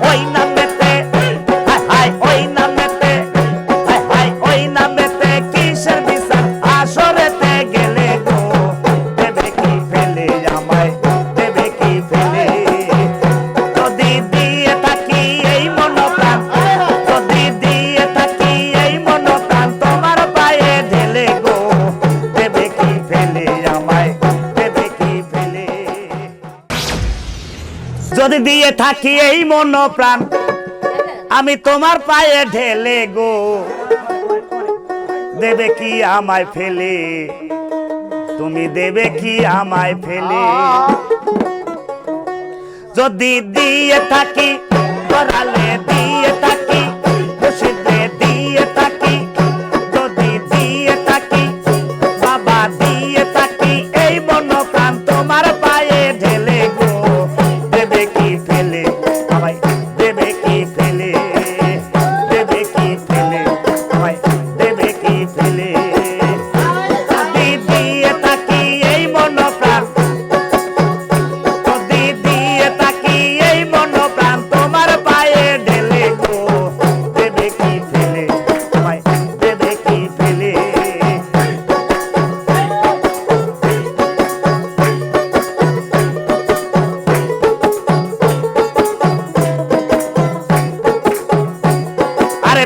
Oi, na যদি দিয়ে থাকি এই মন প্রাণ আমি তোমার পায়ে ঢেলে গো। দেবে কি আমায় ফেলে? তুমি দেবে কি আমায় ফেলে? যদি দিয়ে থাকি, করালে দিয়ে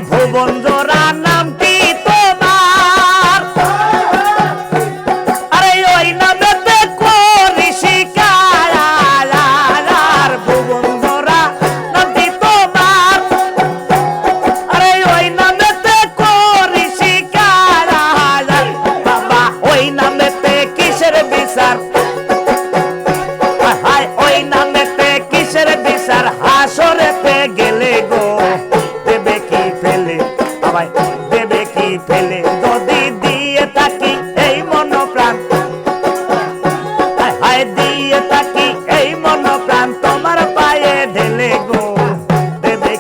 ভুবন ফেলে যদি দিয়ে থাকি এই মন প্রাণ হায় দিয়ে থাকি এই মন প্রাণ তোমার পায়ে ঢেলে গো, দেবে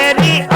Mary